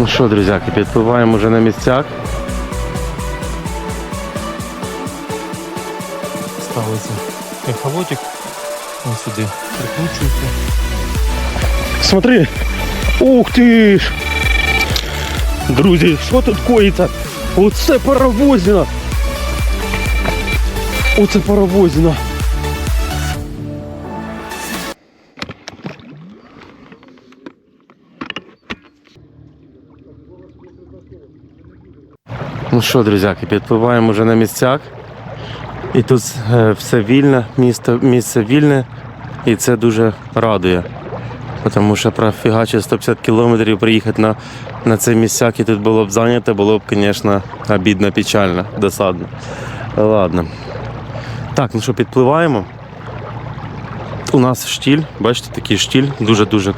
Ну що, друзяки, підпливаємо вже на місцях. ставиться ехолотик. Он сюди прикручується. Смотри! Ух ти ж! Друзі, що тут коїться? Оце паровозина! Оце паровозина! Ну що, друзяки, підпливаємо вже на місцях. І тут е, все вільне, місто, місце вільне, і це дуже радує. Тому що профігачити 150 кілометрів приїхати на, на цей місцяк і тут було б зайнято, було б, звісно, обідно, печально, досадно. Ладно. Так, ну що, підпливаємо. У нас штіль, бачите, такий штіль, дуже-дуже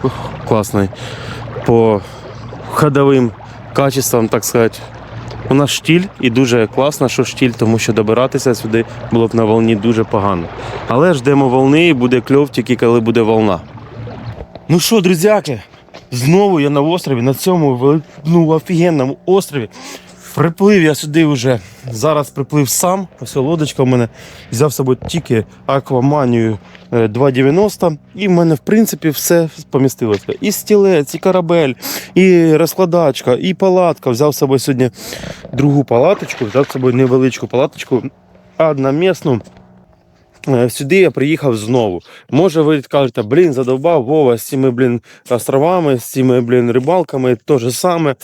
класний. По ходовим качествам, так сказати. У нас штіль і дуже класно, що штіль, тому що добиратися сюди було б на волні дуже погано. Але ждемо волни і буде кльов тільки коли буде волна. Ну що, друзяки, знову я на острові, на цьому ну, офігенному острові. Приплив я сюди вже. Зараз приплив сам. Ось лодочка в мене взяв з собою тільки акваманію е, 2,90. І в мене, в принципі, все помістилося. І стілець, і корабель, і розкладачка, і палатка. Взяв з собою сьогодні другу палаточку, взяв з собою невеличку палаточку, одномісну. Е, Сюди я приїхав знову. Може, ви кажете, блін, задовбав Вова з цими, блін, островами, з цими, блін, рибалками, то же саме.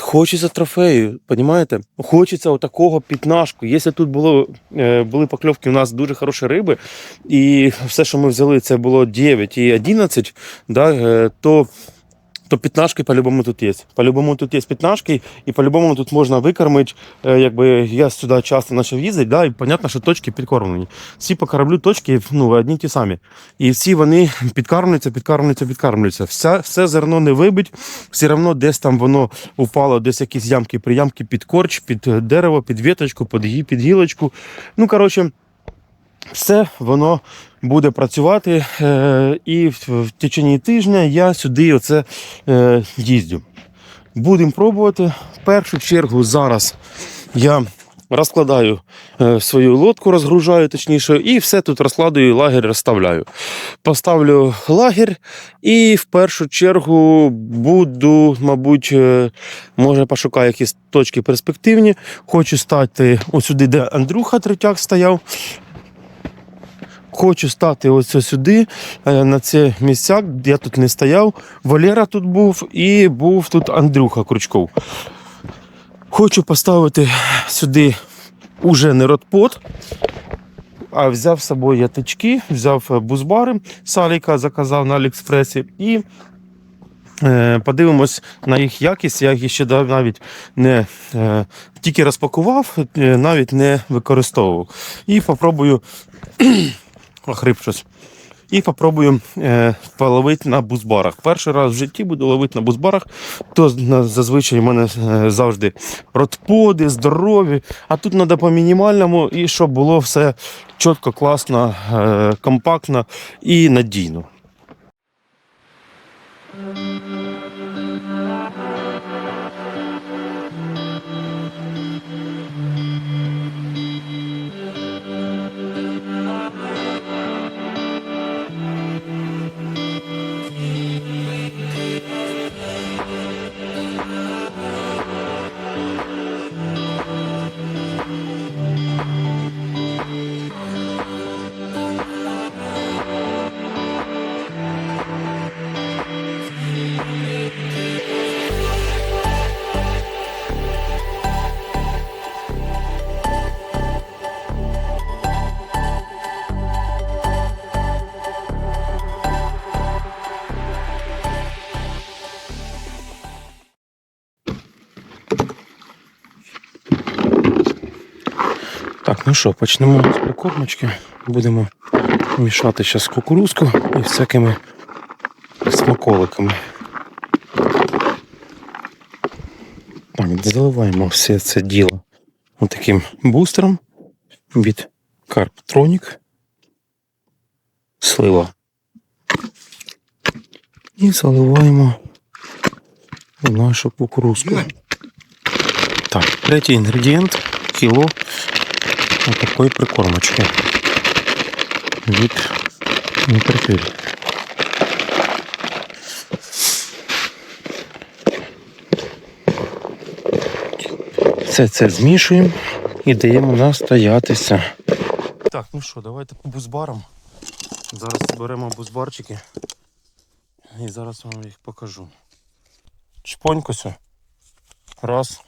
Хочеться трофею, розумієте? Хочеться отакого пітнашку. Якщо тут було, е, були покльовки, у нас дуже хороші риби, і все, що ми взяли, це було 9 і 11, да, е, то, то пітнашки по-любому тут є. По-любому тут є пітнашки, і по-любому тут можна викормити. Е, Якби я сюди часто почав їздити, да, і зрозуміло, що точки підкормлені. Всі по кораблю точки ну, одні ті самі. І всі вони підкармлюються, підкармлюються, підкармлюються. Все, все зерно не вибить, все одно десь там воно упало, десь якісь ямки, приямки під корч, під е, дерево, під віточку, під, під гілочку. Ну, коротше, все воно буде працювати. Е, і в, течение тижня я сюди оце е, їздю. Будемо пробувати. В першу чергу зараз я розкладаю е, свою лодку, розгружаю точніше, і все тут розкладаю, лагерь розставляю. Поставлю лагерь і в першу чергу буду, мабуть, може пошукаю якісь точки перспективні. Хочу стати сюди, де Андрюха Третяк стояв. Хочу стати ось сюди, е, на це місця, я тут не стояв. Валера тут був і був тут Андрюха Крючков. Хочу поставити сюди уже не ротпот, а взяв з собою ятички, взяв е, бузбари Саліка, заказав на Аліекспресі і е, подивимось на їх якість. Я їх ще навіть не тільки розпакував, навіть не використовував. І попробую охрип щось. І попробую е, половити на бузбарах. Перший раз в житті буду ловити на бузбарах, то на- зазвичай в мене е, завжди ротподи, здорові. А тут треба по мінімальному, і щоб було все чітко, класно, е, компактно і надійно. Ну що, почнемо з прикормочки. Будемо мішати зараз кукурузку і всякими смаколиками. Так, заливаємо все це діло отаким бустером від Carptronic. Слива. І заливаємо нашу кукурузку. Так, третій інгредієнт кіло такої прикормочки від Інтерфіль. Все це змішуємо і даємо настоятися. Так, ну що, давайте по бузбарам. Зараз беремо бузбарчики і зараз вам їх покажу. Чпонькося. Раз.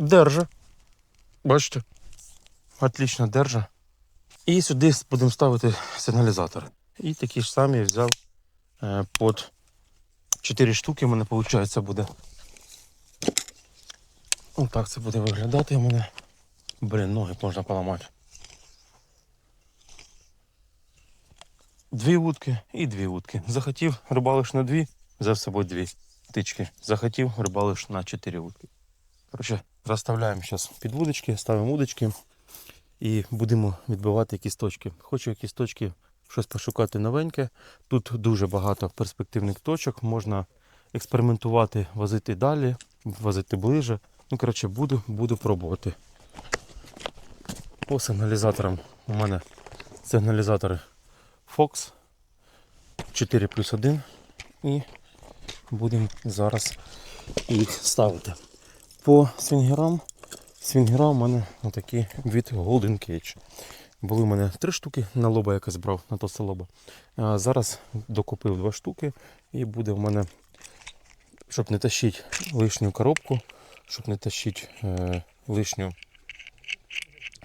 Держа. Бачите? Отлично держа. І сюди будемо ставити сигналізатор. І такі ж самі взяв е, под 4 штуки, у мене виходить буде. Отак це буде виглядати у мене. Блін, ноги можна поламати. Дві вудки і дві вудки. Захотів, рибалиш на дві, взяв з собою дві птички. Захотів, рибалиш на чотири вудки. Коротше, розставляємо зараз під вудочки, ставимо вудочки і будемо відбивати якісь точки. Хочу якісь точки, щось пошукати новеньке. Тут дуже багато перспективних точок. Можна експериментувати, возити далі, возити ближе. Ну, коротше, буду, буду пробувати. По сигналізаторам у мене сигналізатори Fox 4 плюс 1 і будемо зараз їх ставити. По свінгерам. Свінгера у мене отакі від Golden Cage. Були в мене три штуки на лоба якось брав, на тосе лоба. А зараз докупив два штуки і буде в мене, щоб не тащити лишню коробку, щоб не тащити е, лишню,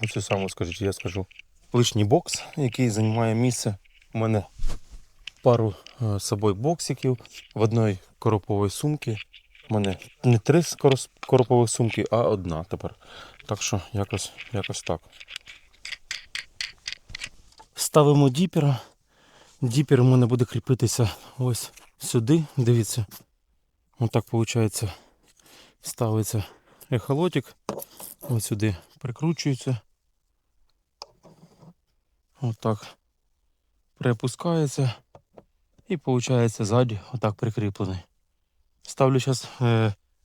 оцю саму скажіть, я скажу, лишній бокс, який займає місце. У мене пару е, собою боксиків в одній короповій сумці. У мене не три скорос- сумки, а одна тепер. Так що якось, якось так. Ставимо діпера. Діпер у мене буде кріпитися ось сюди. Дивіться. Отак виходить. Ставиться ехолотик. Ось сюди прикручується. Отак. Припускається. І виходить ззаді отак прикріплений. Ставлю зараз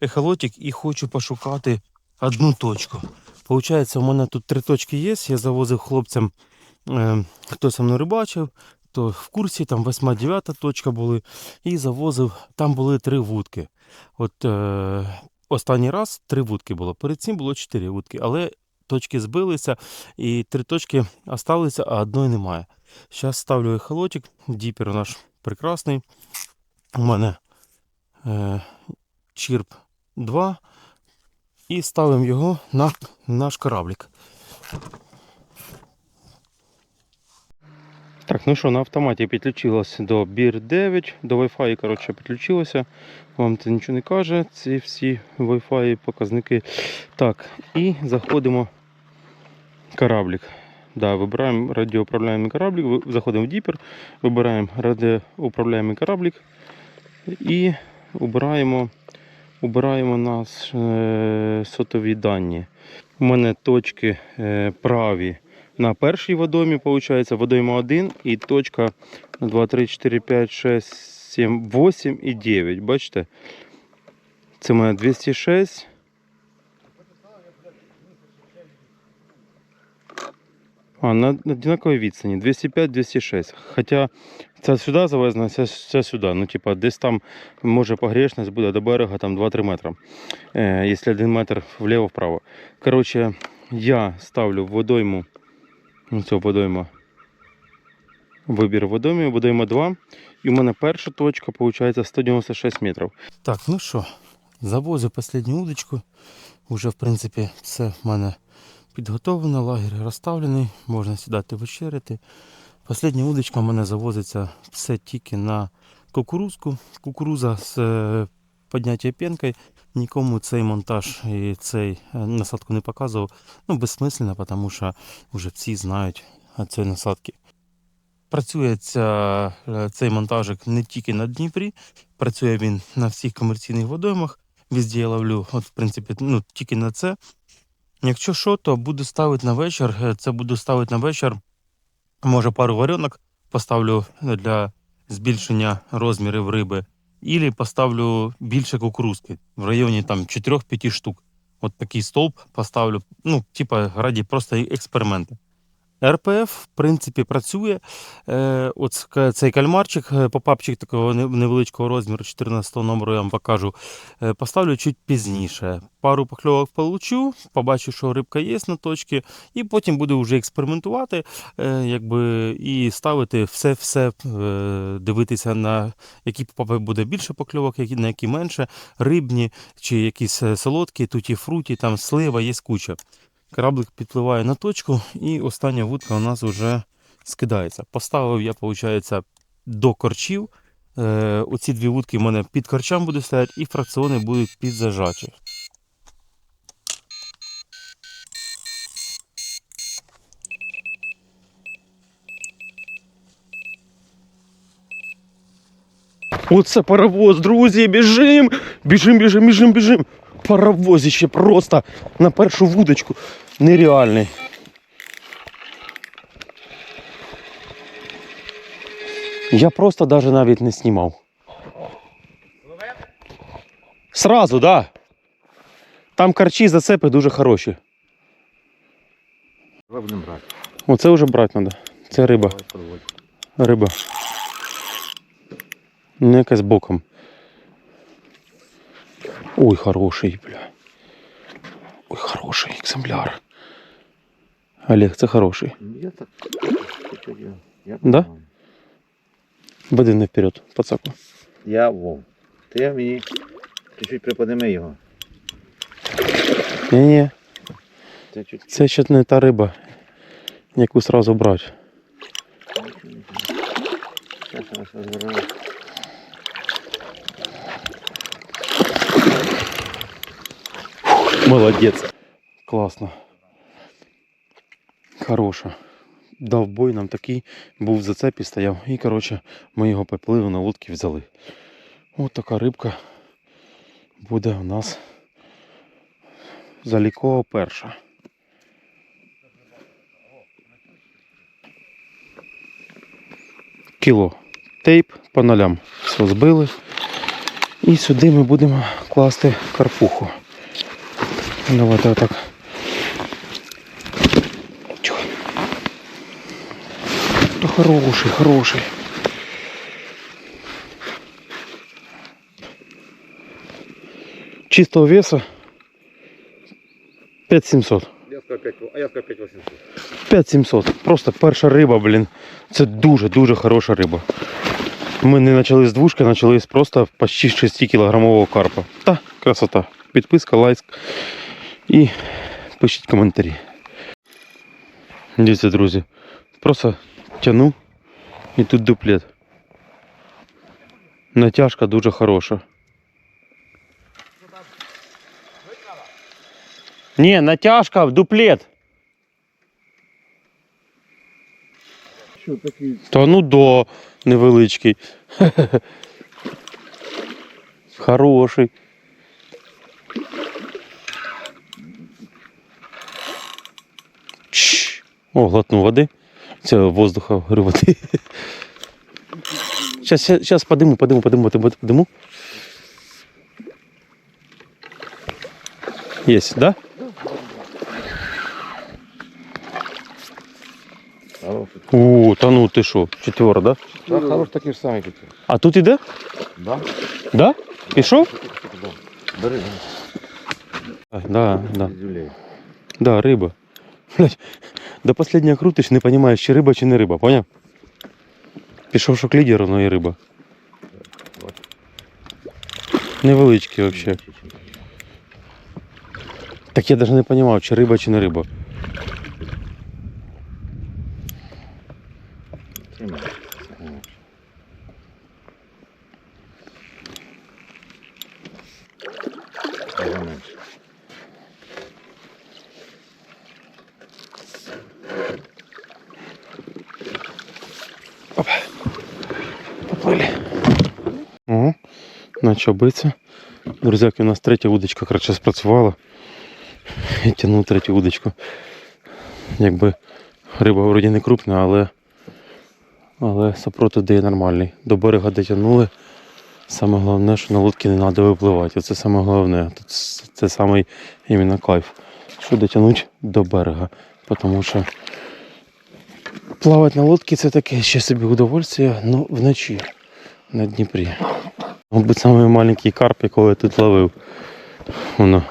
ехолотик і хочу пошукати одну точку. Получається, у мене тут три точки є. Я завозив хлопцям, е, хто со мною рибачив, то в курсі там 8-9 точка були. І завозив, там були три вудки. От е, останній раз три вудки було. Перед цим було чотири вудки, але точки збилися і три точки залишилися, а одної немає. Зараз ставлю ехолотик, діпер наш прекрасний. У мене е, Чірп 2 і ставимо його на наш кораблик. Так, ну що, на автоматі підключилось до BIR 9, до Wi-Fi, коротше, підключилося. Вам це нічого не каже, ці всі Wi-Fi показники. Так, і заходимо в кораблик. Да, вибираємо радіоуправляємий кораблик, заходимо в Діпер, вибираємо радіоуправляємий кораблик і обираємо, обираємо нас е, сотові дані. У мене точки е, праві на першій водоймі, виходить, водойма 1 і точка 2, 3, 4, 5, 6, 7, 8 і 9. Бачите? Це у мене 206. А, на на однаковій відстані 205-206. Хоча ця сюди завезена, ця, ця сюди. Ну, типа, десь там може погрешність буде до берега там 2-3 метри. Е, якщо 1 метр вліво-вправо. Коротше, я ставлю в водойму. Ну, цього водойма. Вибір водойми, водойма 2. І у мене перша точка, виходить, 196 метрів. Так, ну що, завозив останню удочку. Уже, в принципі, все в мене підготовлено, лагерь розставлений, можна сідати вечеряти. Последня удочка в мене завозиться все тільки на кукурузку. Кукуруза з е, підняття пінкою. Нікому цей монтаж і цей е, насадку не показував. Ну, безсмисленно, тому що вже всі знають е, цієї насадки. Працює ця, цей монтажик не тільки на Дніпрі, працює він на всіх комерційних водоймах. Везде я ловлю, от, в принципі, ну, тільки на це. Якщо що, то буду ставити на вечір. е, Це буду ставити на вечір. Може, пару варенок поставлю для збільшення розмірів риби, ілі поставлю більше кукурузки в районі там 4-5 штук. От такий стовп поставлю, ну, типа, раді просто експерименти. РПФ, в принципі, працює. Е, от цей кальмарчик, е, попапчик такого невеличкого розміру, 14 номеру, я вам покажу. Е, поставлю чуть пізніше. Пару покльовок получу, побачу, що рибка є на точці, і потім буду вже експериментувати, якби, і ставити все-все, дивитися на які попапи буде більше покльовок, на які менше, рибні чи якісь солодкі, туті фруті, там слива, є куча. Кораблик підпливає на точку, і остання вудка у нас вже скидається. Поставив я, виходить, до корчів. Е, оці дві вудки в мене під корчам будуть стояти, і фракціони будуть під зажачі. Оце паровоз, друзі, біжим! Біжим, біжим, біжим, біжим. Паровозище просто на першу вудочку. Нереальний. Я просто даже навіть не знімав. Сразу, да. Там карчі зацепи дуже хороші. Будемо брати. Оце вже брати треба. Це риба. Риба. Не якась боком. Ой, хороший, бля. Ой, хороший екземпляр. Олег, це хороший. Ну, Я так. чуть-чуть я- Я Да? понимаю. Веди не вперед, пацаку. Я вов. Ти мені чуть-чуть приподними його. Ні-ні, Це чуть це ще не та риба, яку сразу брати. Зараз я Молодець. Класно. Хороша. Дав бой нам такий, був в зацепі стояв. І, коротше, ми його поплили на лодки взяли. Ось така рибка буде у нас залікова перша. Кіло. Тейп по нолям. Все збили. І сюди ми будемо класти карпуху. Давайте отак. Тихо. Да хороший, хороший. Чистого веса 5700. Я сказав 5, а я сказав 5800. 5700. Просто перша риба, блін. Це дуже-дуже хороша риба. Ми не почали з двушки, почали з просто почти 6 кілограмового карпа. Та, красота. Підписка, лайк і пишіть коментарі. Дивіться, друзі. Просто тяну і тут дуплет. Натяжка дуже хороша. Ні, натяжка в дуплет. Що такий? Та ну до невеличкий. Хороший. О, глотну води. Це воздуха, говорю, води. Сейчас, сейчас подиму, подиму, подиму, подиму, подиму. Есть, да? О, та ну ти що, четверо, да? Так, хороший такий ж самий тут. А тут іде? Да? Да? Пішов? Да. Бери. А, Да, да. Да, риба. Блядь, до последнього крутиш, не розумієш, чи риба, чи не риба, поняв? Пішов що к лідеру, ну і риба. Невеличкий взагалі. Так я навіть не розумів, чи риба, чи не риба. Тримай. Наче биться. Друзяки, у нас третя удочка коротше спрацювала. Я тягнув третю удочку. Якби риба вроді не крупна, але але супротив дає нормальний. До берега дотягнули. Саме головне, що на лодці не треба випливати. Оце саме головне. Тут це самий іменно кайф. Що дотягнути до берега. Тому що плавати на лодці це таке ще собі удовольствие, але вночі на Дніпрі. Мабуть, маленький карп, якого я тут ловив. Воно.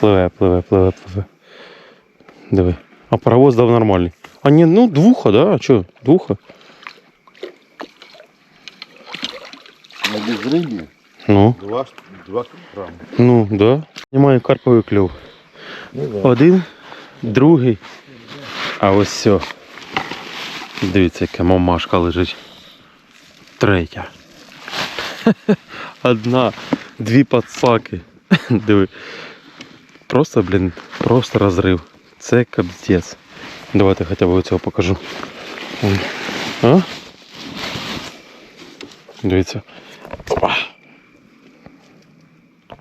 Пливе, пливе, пливе, пливе. Диви. А паровоз дав нормальний. А ні, ну двуха, да? А що? Двуха? На безрыбье Ну, 2, 2 килограмма. ну, да. Немає карповий клюв. Ну да. Один, другий. А ось все. Дивіться, яка мамашка лежить. Третя. Одна, дві пацаки. Диви. Просто, блін, просто розрив. Це капздець. Давайте хоча б цього покажу. А? Дивіться. Опа.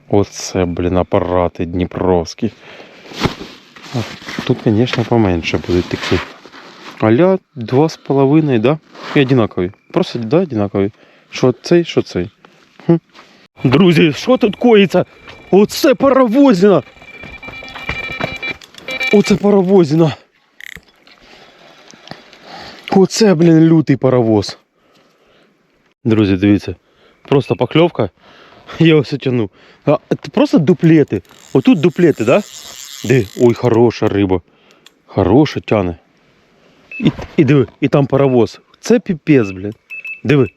Оце, блін, апарати дніпровські. Тут, звісно, поменше будуть такі. Аля два з половиною, да? І одинакові. Просто да, одинакові. Що цей, що цей. Друзі, що тут коїться? Оце паровозина! Оце паровозина. Оце, блін, лютий паровоз. Друзі, дивіться. Просто покльовка. Я ось тяну. А, це просто дуплети. Отут дуплети, да? Де? Ой, хороша риба. Хороша тяне. І, і диви, і там паровоз. Це піпець, блін. Диви.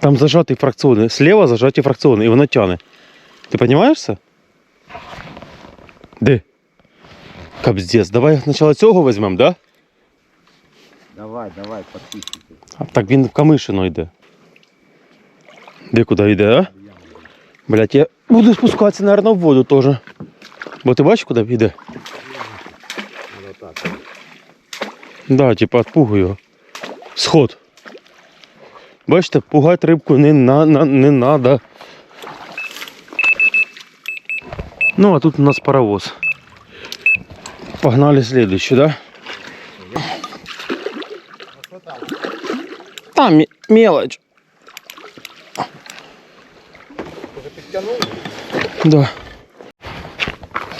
Там зажатий фракціони. Слева зажаті фракціони, і вона тяне. Ти розумієш це? Де? Капздець. Давай спочатку цього візьмемо, да? Давай, давай, подписчики. А так він в Камишино йде. Де куди йде, а? Блять, я буду спускатися, наверное, в воду теж. Бо ти бачиш, куди йде? Вот так. Да, типа отпугую його. Сход. Бачите, пугати рибку не, на, на, не надо. Ну, а тут у нас паровоз. Погнали следующий, да? Там мелочь. Да.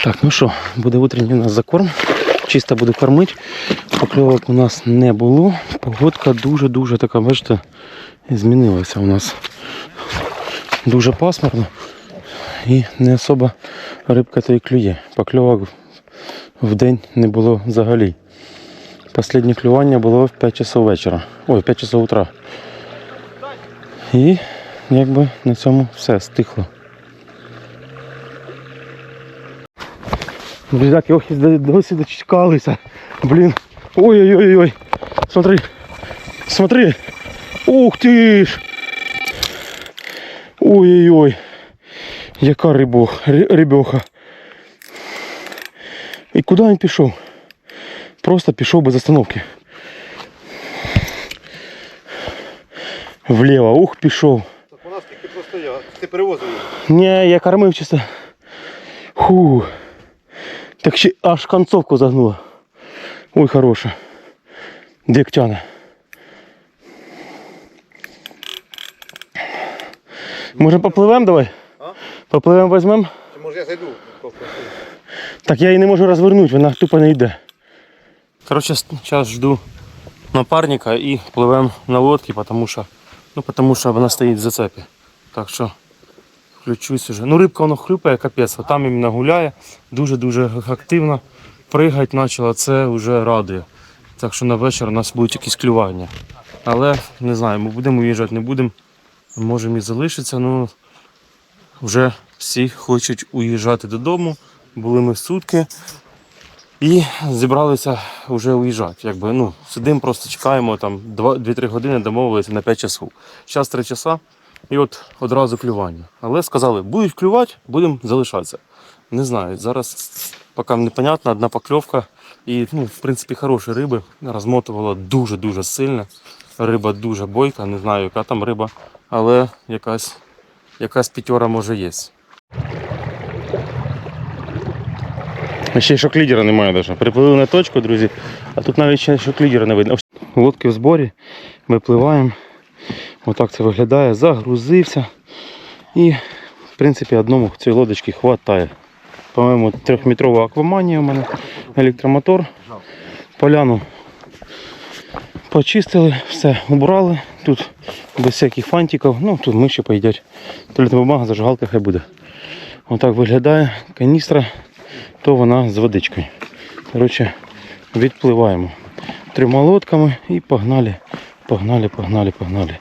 Так, ну що, буде утренній у нас закорм. Чисто буду кормити. Покльовок у нас не було. Погодка дуже-дуже така, бачите, змінилася у нас. Дуже пасмурно і не особо рибка то і клює. Покльовок в день не було взагалі. Останнє клювання було в 5 часов вечора. Ой, в 5 часов утра. І якби на цьому все стихло. Друзяки, ох, досі дочекалися. Блін. Ой-ой-ой-ой. Смотри. Смотри. Ух ти ж. Ой-ой-ой. Яка рибох, ри- рибьоха. І куди він пішов? Просто пішов без остановки. Вліво, ух, пішов. Так у нас тільки просто я. Ти перевозив його. Ні, я кормив чисто. Фу. Так ще аж концовку загнула. Ой, хороша. Дик Може попливемо давай? А? Попливемо візьмемо? Чи може я зайду? Так я її не можу розвернути, вона тупо не йде. Коротше, зараз жду напарника і пливемо на лодці, тому що, ну, тому що вона стоїть в зацепі. Так що включусь уже. Ну, рибка воно хлюпає, капець, а там іменно гуляє, дуже-дуже активно. Пригать почала, це вже радує. Так що на вечір у нас будуть якісь клювання. Але не знаю, ми будемо виїжджати, не будемо. Можемо і залишитися. Ну, вже всі хочуть уїжджати додому. Були ми сутки і зібралися вже уїжджати. Якби, ну, сидимо, просто чекаємо там 2-3 години, домовилися на 5 часов. Зараз 3 часа і от одразу клювання. Але сказали, будуть клювати, будемо залишатися. Не знаю, зараз поки непонятно, одна покльовка. І, ну, в принципі, хороші риби. Розмотувала дуже-дуже сильно. Риба дуже бойка, не знаю, яка там риба, але якась, якась п'ятьора може є. Ще й шок-лідера немає навіть. Приплили на точку, друзі, а тут навіть ще шок-лідера не видно. Лодки в зборі, ми пливаємо. Отак це виглядає. Загрузився. І, в принципі, одному цієї лодочки хватає. По-моєму, трьохметрова акваманія у мене, електромотор. Поляну почистили, все убрали. Тут без всяких фантиків. Ну, тут миші поїдять. Туалетна бумага, зажигалка хай буде. Отак виглядає каністра, то вона з водичкою. Коротше, відпливаємо трьома лодками і погнали, погнали, погнали, погнали.